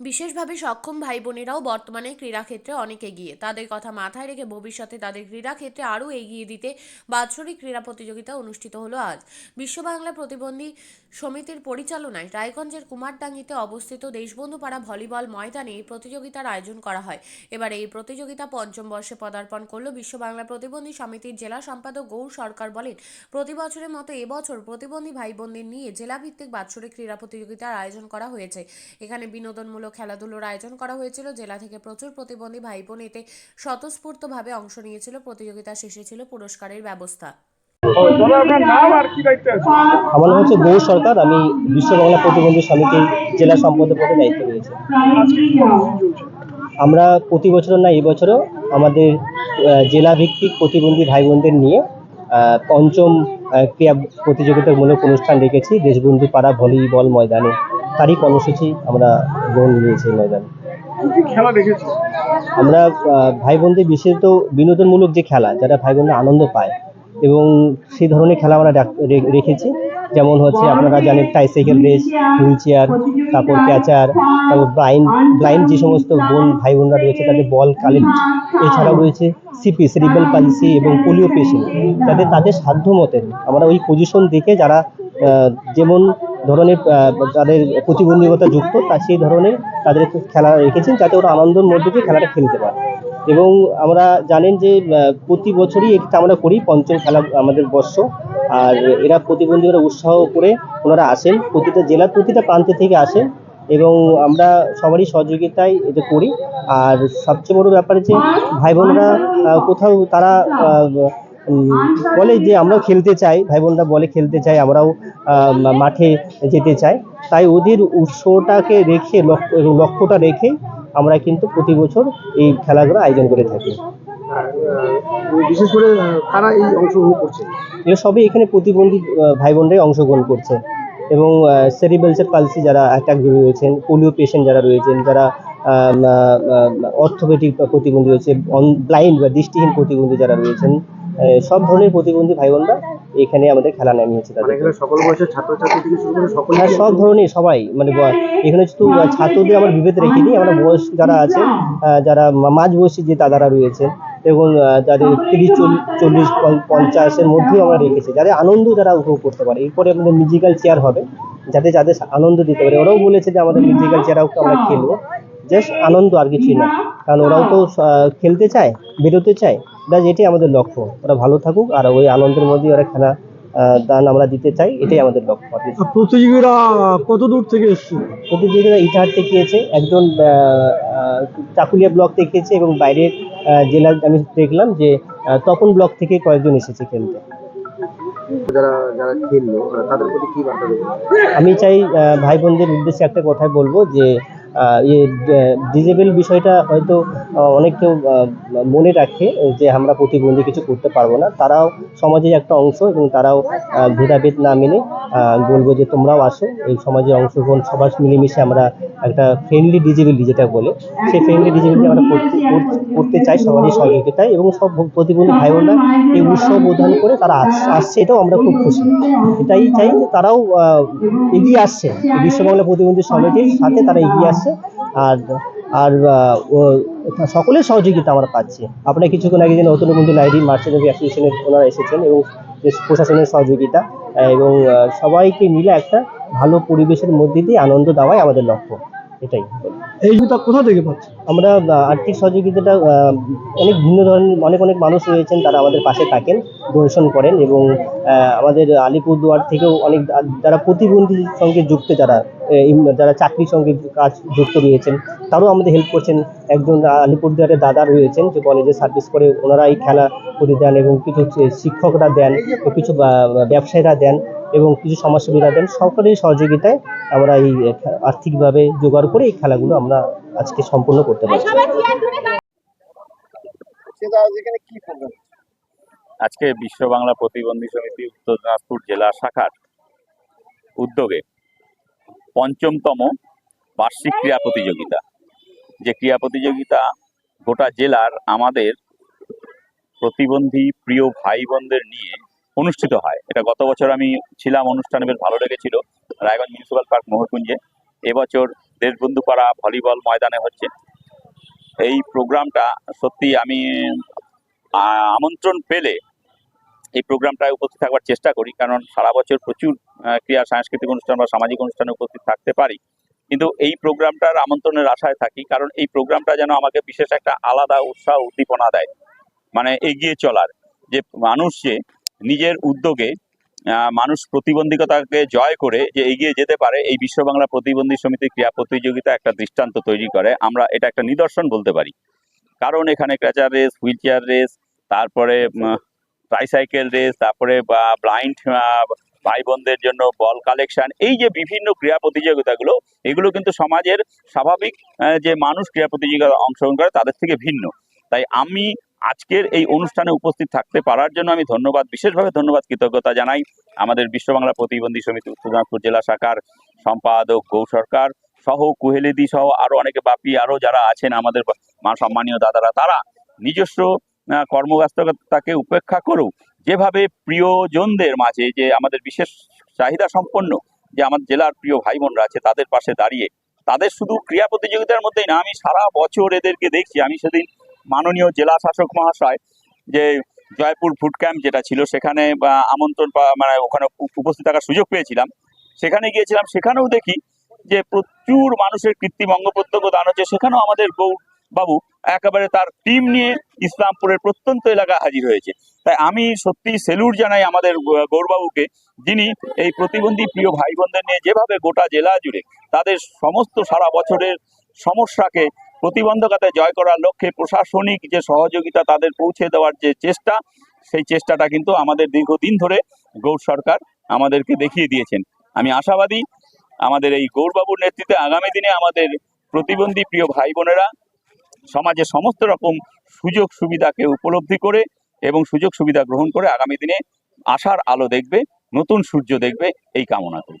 বিশেষভাবে সক্ষম ভাই বোনেরাও বর্তমানে ক্রীড়াক্ষেত্রে অনেক এগিয়ে। তাদের কথা মাথায় রেখে ভবিষ্যতে তাদের ক্রীড়াক্ষেত্রে আরও এগিয়ে দিতে বাৎসরিক ক্রীড়া প্রতিযোগিতা অনুষ্ঠিত হলো আজ। বিশ্ব বাংলা প্রতিবন্ধী সমিতির পরিচালনায় রায়গঞ্জের কুমারডাঙ্গিতে অবস্থিত দেশবন্ধু পাড়া ভলিবল ময়দানে এই প্রতিযোগিতার আয়োজন করা হয়। এবার এই প্রতিযোগিতা পঞ্চম বর্ষে পদার্পণ করল বিশ্ব বাংলা প্রতিবন্ধী সমিতির জেলা সম্পাদক গৌর সরকার বলেন, প্রতি বছরের মতো এবছর প্রতিবন্ধী ভাই বোনদের নিয়ে জেলাভিত্তিক বাৎসরিক ক্রীড়া প্রতিযোগিতার আয়োজন করা হয়েছে। এখানে বিনোদনমূলক খেলাধুলোর আয়োজন করা হয়েছিল। জেলা থেকে প্রচুর প্রতিবন্ধী ভাই বোন এতে স্বতঃস্ফূর্তভাবে অংশ নিয়েছিল। প্রতিযোগিতা শেষে ছিল পুরস্কারের ব্যবস্থা। আমার নাম হচ্ছে গৌর সরকার। আমি বিশ্ব বাংলা প্রতিবন্ধী সমিতির জেলা সম্পাদক পদে দায়িত্ব চলছে আমরা প্রতি বছর না এবছরও আমাদের আহ, জেলাভিত্তিক প্রতিবন্ধী ভাই বোনদের নিয়ে পঞ্চম ক্রীড়া প্রতিযোগিতামূলক অনুষ্ঠান রেখেছি। দেশবন্ধু পাড়া ভলিবল ময়দানে। তারই কর্মসূচি আমরা গ্রহণ নিয়েছি ময়দানে। খেলা দেখেছি? আমরা ভাই বোনদের বিশেষত বিনোদনমূলক যে খেলা যারা ভাই বোনরা আনন্দ পায় এবং সেই ধরনের খেলা আমরা রেখেছি। যেমন হচ্ছে আপনারা জানেন ট্রাইসাইকেল রেস হুইল চেয়ার তারপর ক্যাচার তারপর ব্লাইন্ড ব্লাইন্ড যে সমস্ত বোন ভাই বোনরা রয়েছে তাদের বল কালেক্ট এছাড়াও রয়েছে সিপি সেরিব্রাল পালসি এবং পোলিও পেশেন্ট যাদের তাদের সাধ্য মতে আমরা ওই পজিশন দেখে যারা যেমন ধরনের তাদের প্রতিবন্ধকতা যুক্ত তা সেই ধরনের তাদের খেলা রেখেছেন যাতে ওরা আনন্দের মধ্যে দিয়ে খেলাটা খেলতে পারে। এবং আমরা জানেন যে প্রতি বছরই এটা আমরা করি পঞ্চম খেলা আমাদের বর্ষ। আর এরা প্রতিবন্ধীরা উৎসাহ করে ওনারা আসেন। প্রতিটা জেলার প্রতিটা প্রান্তে থেকে আসেন। এবং আমরা সবারই সহযোগিতায় এটা করি। আর সবচেয়ে বড় ব্যাপার যে ভাই বোনরা কোথাও তারা বলে যে আমরাও খেলতে চাই ভাই বোনরা বলে খেলতে চাই আমরাও মাঠে যেতে চাই। তাই ওদের উৎসটাকে রেখে লক্ষ্য এবং লক্ষ্যটা রেখে আমরা কিন্তু প্রতি বছর এই খেলাগুলো আয়োজন করে থাকি। বিশেষ করে কারা এই অংশগ্রহণ করছে? এরা সবই এখানে প্রতিবন্ধী ভাই বোনরাই অংশগ্রহণ করছে। এবং সেরিবেলসের পালসি যারা অ্যাটাক রয়েছেন পোলিও পেশেন্ট যারা রয়েছেন যারা অর্থোপেটিক প্রতিবন্ধী রয়েছে ব্লাইন্ড বা দৃষ্টিহীন প্রতিবন্ধী যারা রয়েছেন সব ধরনের প্রতিবন্ধী ভাই বোনরা এখানে আমাদের খেলা নামিয়েছে মানে তাদের সকল বয়সের ছাত্রছাত্রী থেকে শুরু করে সকল হ্যাঁ সব ধরনের সবাই। মানে এখানে শুধু ছাত্রদের আমরা বিভেদ রেখিনি আমরা বয়স যারা আছে যারা মাঝ বয়সী যে দাদারা রয়েছে এবং যাদের তিরিশ চল- চল্লিশ পঞ্চাশের মধ্যেও আমরা রেখেছি যাদের আনন্দ যারা উপভোগ করতে পারে। এরপরে আমাদের মিউজিক্যাল চেয়ার হবে যাতে যাদের আনন্দ দিতে পারে। ওরাও বলেছে যে আমাদের মিউজিক্যাল চেয়ারও আমরা খেলব। জাস্ট আনন্দ আর কিছুই না। কারণ ওরাও তো খেলতে চায় বেরোতে চায়। ব্যাস এটাই আমাদের লক্ষ্য। ওরা ভালো থাকুক আর ওই আনন্দের মধ্যেই ওরা খেলা দান আমরা দিতে চাই এটাই আমাদের লক্ষ্য। আর কিছু প্রতিযোগীরা কত দূর থেকে এসছে? প্রতিযোগিতা ইটাহার থেকে এসেছে একজন চাকুলিয়া ব্লক থেকে এসেছে এবং বাইরের জেলার আমি দেখলাম যে তপন ব্লক থেকে কয়েকজন এসেছে খেলতে। যারা যারা খেললো তাদের প্রতি কি বার্তা আমি চাই ভাই বোনদের উদ্দেশ্যে একটা কথাই বলব যে ডিজেবল বিষয়টা হয়তো অনেক কেউ মনে রাখে যে আমরা প্রতিবন্ধী কিছু করতে পারব না। তারাও সমাজের একটা অংশ এবং তারাও ভেদাভেদ না মেনে বলব যে তোমরাও আসো। এই সমাজের অংশগ্রহণ সবার মিলেমিশে আমরা একটা ফ্রেন্ডলি ডিজেবিলিটি যেটা বলে, সেই ফ্রেন্ডলি ডিজেবিলিটি আমরা করতে চাই সবারই সহযোগিতায় এবং সব প্রতিবন্ধী ভাই বোনরা এই উৎসব বোধন করে তারা আস- আসছে, এটাও আমরা খুব খুশি। এটাই চাই যে তারাও এগিয়ে আসছে। এই বিশ্ব বাংলা প্রতিবন্ধী সমিতির সাথে তারা এগিয়ে আসছে। আর আর ও- সকলের সহযোগিতা আমরা পাচ্ছি। আপনারা কিছুক্ষণ আগে যে নতুন বন্ধু লাইব্রেরি মার্চেন্ট অ্যাসোসিয়েশনের ওনারা এসেছেন এবং প্রশাসনের সহযোগিতা এবং সবাইকে মিলে একটা ভালো পরিবেশের মধ্যে দিয়ে আনন্দ দেওয়াই আমাদের লক্ষ্য। এটাই। এই জুতা কোথা থেকে পাচ্ছে আমরা আর্থিক সহযোগিতাটা অনেক ভিন্ন ধরনের অনেক অনেক মানুষ রয়েছেন তারা আমাদের পাশে থাকেন ডোনেশন করেন এবং আমাদের আলিপুরদুয়ার থেকেও অনেক যারা প্রতিবন্ধীর সঙ্গে যুক্ত যারা যারা চাকরির সঙ্গে কাজ যুক্ত রয়েছেন তারাও আমাদের হেল্প করছেন। একজন আলিপুরদুয়ারের দাদা রয়েছেন যে কলেজে সার্ভিস করে ওনারা এই খেলা করে দেন এবং কিছু শিক্ষকরা দেন কিছু ব্যবসায়ীরা দেন। এবং কিছু সমাজসেবীরা দেন সকলের সহযোগিতায় আমরা এই আর্থিকভাবে জোগাড় করে এই খেলাগুলো আমরা আজকে সম্পূর্ণ করতে প্রোগ্রাম আজকে বিশ্ব বাংলা প্রতিবন্ধী সমিতি উত্তর দিনাজপুর জেলা শাখার উদ্যোগে পঞ্চমতম বার্ষিক ক্রীড়া প্রতিযোগিতা। যে ক্রীড়া প্রতিযোগিতা গোটা জেলার আমাদের প্রতিবন্ধী প্রিয় ভাই বোনদের নিয়ে অনুষ্ঠিত হয়। এটা গত বছর আমি ছিলাম, অনুষ্ঠানে বেশ ভালো লেগেছিল। রায়গঞ্জ মিউনিসিপ্যাল পার্ক মোহরকুঞ্জে। এবছর দেশবন্ধু পাড়া ভলিবল ময়দানে হচ্ছে। এই প্রোগ্রামটা সত্যি আমি আমন্ত্রণ পেলে এই প্রোগ্রামটায় উপস্থিত থাকবার চেষ্টা করি। কারণ সারা বছর প্রচুর ক্রীড়া সাংস্কৃতিক অনুষ্ঠান বা সামাজিক অনুষ্ঠানে উপস্থিত থাকতে পারি। কিন্তু এই প্রোগ্রামটার আমন্ত্রণের আশায় থাকি। কারণ এই প্রোগ্রামটা যেন আমাকে বিশেষ একটা আলাদা উৎসাহ, উদ্দীপনা দেয়। মানে এগিয়ে চলার। যে মানুষ যে নিজের উদ্যোগে মানুষ প্রতিবন্ধকতাকে জয় করে যে এগিয়ে যেতে পারে, এই বিশ্ব বাংলা প্রতিবন্ধী সমিতির ক্রীড়া প্রতিযোগিতা একটা দৃষ্টান্ত তৈরি করে। আমরা এটা একটা নিদর্শন বলতে পারি। কারণ এখানে ক্র্যাচার রেস, হুইল চেয়ার রেস, তারপরে ট্রাইসাইকেল রেস, তারপরে ব্লাইন্ড ভাই বোনদের জন্য বল কালেকশন, এই যে বিভিন্ন ক্রীড়া প্রতিযোগিতাগুলো, এগুলো কিন্তু সমাজের স্বাভাবিক যে মানুষ ক্রীড়া প্রতিযোগিতায় অংশগ্রহণ করে, তাদের থেকে ভিন্ন। তাই আমি আজকের এই অনুষ্ঠানে উপস্থিত থাকতে পারার জন্য আমি ধন্যবাদ, বিশেষভাবে ধন্যবাদ, কৃতজ্ঞতা জানাই আমাদের বিশ্ব বাংলা প্রতিবন্ধী সমিতি, উত্তর দিনাজপুর জেলা শাখার সম্পাদক গৌ সরকার সহ কুহেলিদি সহ আরও অনেকে বাপি, আরও যারা আছেন আমাদের সম্মানীয় দাদারা, তারা নিজস্ব কর্মব্যস্ততাকে উপেক্ষা করেও যেভাবে প্রিয়জনদের মাঝে যে আমাদের বিশেষ চাহিদা সম্পন্ন যে আমার জেলার প্রিয় ভাই বোনরা আছে, তাদের পাশে দাঁড়িয়ে, তাদের শুধু ক্রীড়া প্রতিযোগিতার মধ্যেই না, আমি সারা বছর এদেরকে দেখছি, আমি সেদিন মাননীয় জেলা শাসক মহাশয় যে জয়পুর ফুড ক্যাম্প যেটা ছিল, সেখানে আমন্ত্রণ মানে ওখানে উপস্থিত থাকার সুযোগ পেয়েছিলাম। সেখানে গিয়েছিলাম, সেখানেও দেখি যে প্রচুর মানুষের কৃত্রিম অঙ্গ প্রত্যঙ্গ দান হচ্ছে। সেখানেও আমাদের গৌ বাবু একেবারে তার টিম নিয়ে ইসলামপুরের প্রত্যন্ত এলাকায় হাজির হয়েছে। তাই আমি সত্যি সেলুট জানাই আমাদের গৌরবাবুকে, যিনি এই প্রতিবন্ধী প্রিয় ভাই বোনদের নিয়ে যেভাবে গোটা জেলা জুড়ে তাদের সমস্ত সারা বছরের সমস্যাকে প্রতিবন্ধকতায় জয় করার লক্ষ্যে প্রশাসনিক যে সহযোগিতা তাদের পৌঁছে দেওয়ার যে চেষ্টা, সেই চেষ্টাটা কিন্তু আমাদের দীর্ঘদিন ধরে গৌর সরকার আমাদেরকে দেখিয়ে দিয়েছেন। আমি আশাবাদী আমাদের এই গৌরবাবুর নেতৃত্বে আগামী দিনে আমাদের প্রতিবন্ধী প্রিয় ভাই বোনেরা সমাজে সমস্ত রকম সুযোগ সুবিধাকে উপলব্ধি করে এবং সুযোগ সুবিধা গ্রহণ করে আগামী দিনে আশার আলো দেখবে, নতুন সূর্য দেখবে, এই কামনা করি।